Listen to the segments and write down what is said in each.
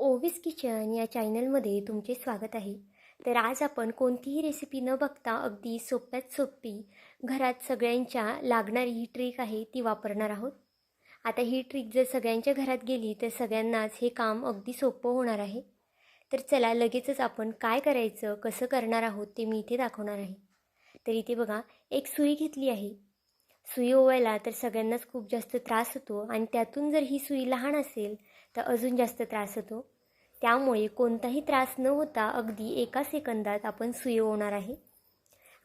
Ovis kitchen या चॅनलमध्ये तुमचे स्वागत आहे. तर आज आपण कोणतीही रेसिपी न बघता अगदी सोप्यात सोपी घरात सगळ्यांच्या लागणारी ही ट्रिक आहे ती वापरणार आहोत. आता ही ट्रिक जर सगळ्यांच्या घरात गेली तर सगळ्यांनाच हे काम अगदी सोपं होणार आहे. तर चला लगेचच आपण काय करायचं कसं करणार आहोत ते मी इथे दाखवणार आहे. तर इथे बघा एक सुई घेतली आहे. सुई ओवायला तर सगळ्यांनाच खूप जास्त त्रास होतो आणि त्यातून जर ही सुई लहान असेल तर अजून जास्त त्रास होतो. त्यामुळे कोणताही त्रास न होता अगदी एका सेकंदात आपण सुई ओवणार आहे.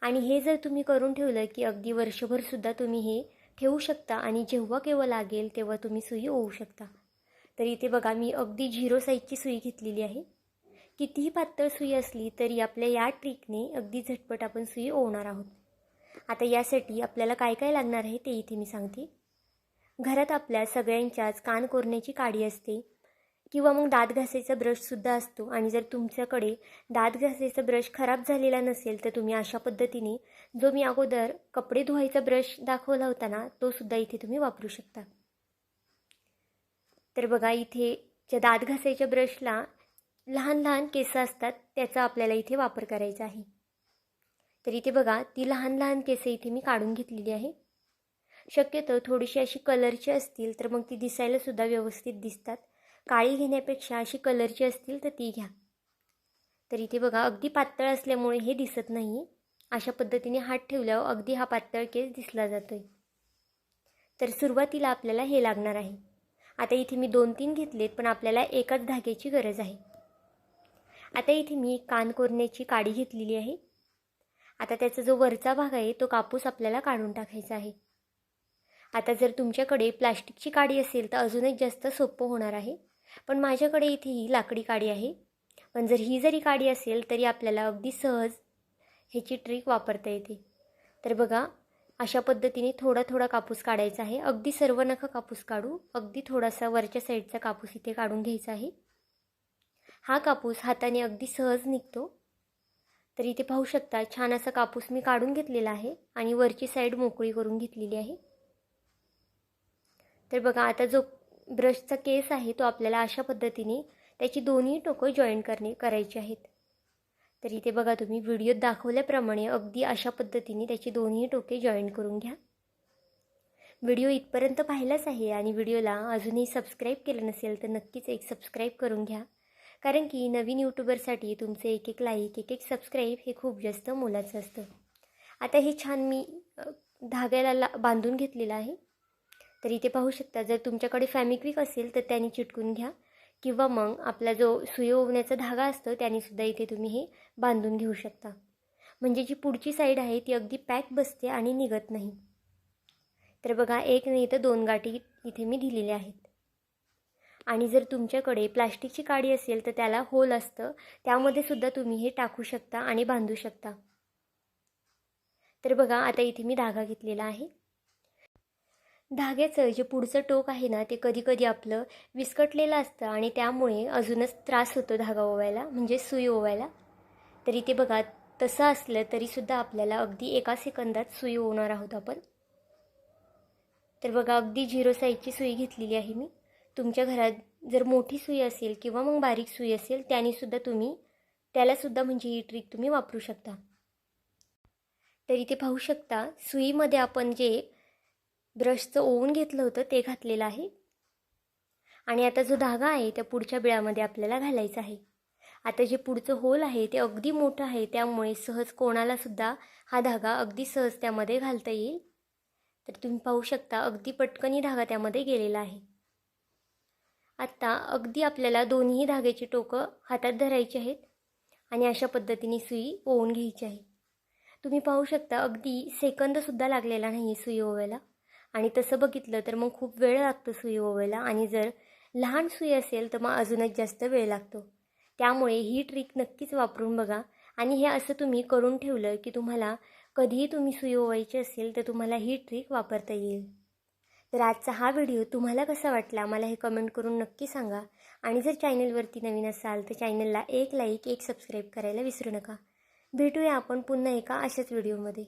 आणि हे जर तुम्ही करून ठेवलं की अगदी वर्षभरसुद्धा तुम्ही हे ठेवू शकता आणि जेव्हा केव्हा लागेल तेव्हा तुम्ही सुई ओवू शकता. तर इथे बघा मी अगदी झिरो साईजची सुई घेतलेली आहे. कितीही पातळ सुई असली तरी आपल्या या ट्रिकने अगदी झटपट आपण सुई ओवणार आहोत. आता यासाठी आपल्याला काय काय लागणार आहे ते इथे मी सांगते. घरात आपल्या सगळ्यांच्याच कान कोरण्याची काडी असते किंवा मग दात घासायचा ब्रशसुद्धा असतो आणि जर तुमच्याकडे दात घासायचा ब्रश खराब झालेला नसेल तर तुम्ही अशा पद्धतीने जो मी अगोदर कपडे धुवायचा ब्रश दाखवला होता ना तो सुद्धा इथे तुम्ही वापरू शकता. तर बघा इथे ज्या दात घासायच्या ब्रशला लहान लहान केसं असतात त्याचा आपल्याला इथे वापर करायचा आहे. तर इथे बघा ती लहान लहान केसं इथे मी काढून घेतलेली आहे. शक्यतो थोडीशी अशी कलरची असतील तर मग ती दिसायलासुद्धा व्यवस्थित दिसतात. काळी घेण्यापेक्षा अशी कलरची असतील तर ती घ्या. तर इथे बघा अगदी पातळ असल्यामुळे हे दिसत नाही अशा पद्धतीने हात ठेवल्यावर अगदी हा पातळ केस दिसला जातोय. तर सुरुवातीला आपल्याला हे लागणार आहे. आता इथे मी दोन तीन घेतलेत पण आपल्याला एकाच धाग्याची गरज आहे. आता इथे मी कान कोरण्याची काडी घेतलेली आहे. आता त्याचा जो वरचा भाग आहे तो कापूस आपल्याला काढून टाकायचा आहे. आता जर तुमच्याकडे प्लास्टिकची काडी असेल तर अजूनच जास्त सोपं होणार आहे. पण माझ्याकडे इथे ही लाकडी काडी आहे. पण जर ही जरी काडी असेल तरी आपल्याला अगदी सहज ह्याची ट्रिक वापरता येते. तर बघा अशा पद्धतीने थोडा थोडा कापूस काढायचा आहे. अगदी सर्व नखं कापूस काढू. अगदी थोडासा वरच्या साईडचा कापूस इथे काढून घ्यायचा आहे. हा कापूस हाताने अगदी सहज निघतो. तर इथे पाहू शकता छान असा कापूस मी काढून घेतलेला आहे आणि वरची साईड मोकळी करून घेतलेली आहे. तर बघा आता जो ब्रशचा केस आहे तो आपल्याला अशा पद्धतीने त्याची दोन्ही टोकं जॉईन करणे करायची आहेत. तर इथे बघा तुम्ही व्हिडिओत दाखवल्याप्रमाणे अगदी अशा पद्धतीने त्याची दोन्ही टोके जॉईन करून घ्या. व्हिडिओ इथपर्यंत पाहिलाच आहे आणि व्हिडिओला अजूनही सबस्क्राईब केलं नसेल तर नक्कीच एक सबस्क्राईब करून घ्या. कारण की नवीन यूट्यूबरसाठी तुमचे एक एक लाईक एक एक सबस्क्राईब हे खूप जास्त मोलाचं असतं. आता हे छान मी धाग्याला ला बांधून घेतलेलं आहे. तर इथे पाहू शकता जर तुमच्याकडे फॅमिक्विक असेल तर त्याने चिटकून घ्या. किंवा मग आपला जो सुई ओवण्याचा धागा असतो त्यानेसुद्धा इथे तुम्ही हे बांधून घेऊ शकता. म्हणजे जी पुढची साईड आहे ती अगदी पॅक बसते आणि निघत नाही. तर बघा एक नाही तर दोन गाठी इथे मी दिलेल्या आहेत. आणि जर तुमच्याकडे प्लास्टिकची काडी असेल तर त्याला होल असतं. त्यामध्ये सुद्धा तुम्ही हे टाकू शकता आणि बांधू शकता. तर बघा आता इथे मी धागा घेतलेला आहे. धाग्याचं जे पुढचं टोक आहे ना ते कधी कधी आपलं विस्कटलेलं असतं आणि त्यामुळे अजूनच त्रास होतो धागा ओवायला म्हणजे सुई ओवायला. तर इथे बघा तसं असलं तरीसुद्धा आपल्याला अगदी एका सेकंदात सुई ओवणार आहोत आपण. तर बघा अगदी झिरो साईजची सुई घेतलेली आहे मी. तुमच्या घरात जर मोठी सुई असेल किंवा मग बारीक सुई असेल त्यानेसुद्धा तुम्ही त्यालासुद्धा म्हणजे ही ट्रिक तुम्ही वापरू शकता. तर इथे पाहू शकता सुईमध्ये आपण जे ब्रशचं ओवून घेतलं होतं ते घातलेलं आहे. आणि आता जो धागा आहे त्या पुढच्या बिळामध्ये आपल्याला घालायचा आहे. आता जे पुढचं होल आहे ते अगदी मोठं आहे त्यामुळे सहज कोणालासुद्धा हा धागा अगदी सहज त्यामध्ये घालता येईल. तर तुम्ही पाहू शकता अगदी पटकनी धागा त्यामध्ये गेलेला आहे. आत्ता अगदी आपल्याला दोन्ही धाग्याची टोकं हातात धरायची आहेत आणि अशा पद्धतीने सुई ओवून घ्यायची आहे. तुम्ही पाहू शकता अगदी सेकंदसुद्धा लागलेला नाही आहे सुई ओवायला. आणि तसं बघितलं तर मग खूप वेळ लागतो सुई ओवायला आणि जर लहान सुई असेल तर मग अजूनच जास्त वेळ लागतो. त्यामुळे ही ट्रिक नक्कीच वापरून बघा. आणि हे असं तुम्ही करून ठेवलं की तुम्हाला कधीही तुम्ही सुई ओवायची असेल तर तुम्हाला ही ट्रिक वापरता येईल. तर आजचा हा व्हिडिओ तुम्हाला कसा वाटला मला हे कमेंट करून नक्की सांगा. आणि जर चॅनलवरती नवीन असाल तर चॅनलला एक लाईक एक सबस्क्राईब करायला विसरू नका. भेटूया आपण पुन्हा एका अशाच व्हिडिओमध्ये